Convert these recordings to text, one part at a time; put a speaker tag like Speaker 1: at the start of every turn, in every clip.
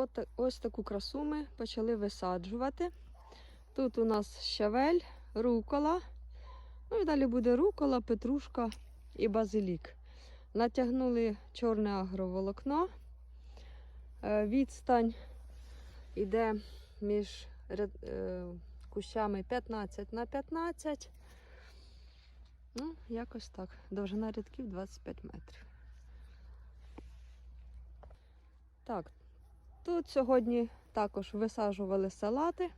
Speaker 1: от, ось таку красу ми почали висаджувати. Тут у нас щавель, рукола. Ну і далі буде рукола, петрушка і базилік. Натягнули чорне агроволокно. Е, Відстань йде між е, кущами 15 на 15. Ну, якось так. Довжина рядків 25 метрів. Так, тут сьогодні також висаджували салати.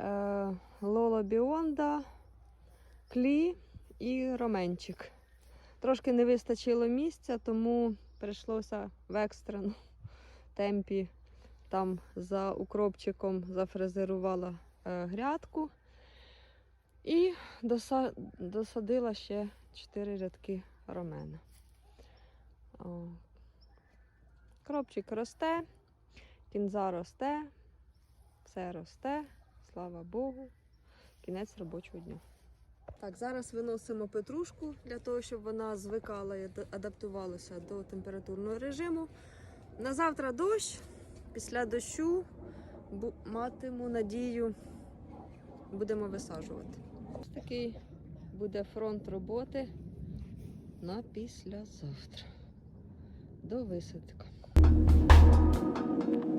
Speaker 1: Е, Лоло Біонда, клі і роменчик. Трошки не вистачило місця, тому прийшлося в екстреному темпі там за укропчиком зафрезерувала е, грядку і досадила ще 4 рядки ромена. Кропчик росте, кінза росте, все росте, слава Богу. Кінець робочого дня. Так, зараз виносимо петрушку для того, щоб вона звикала і адаптувалася до температурного режиму. На завтра дощ. Після дощу матиму надію, будемо висаджувати. Ось такий буде фронт роботи на післязавтра. До висадки. ピッ!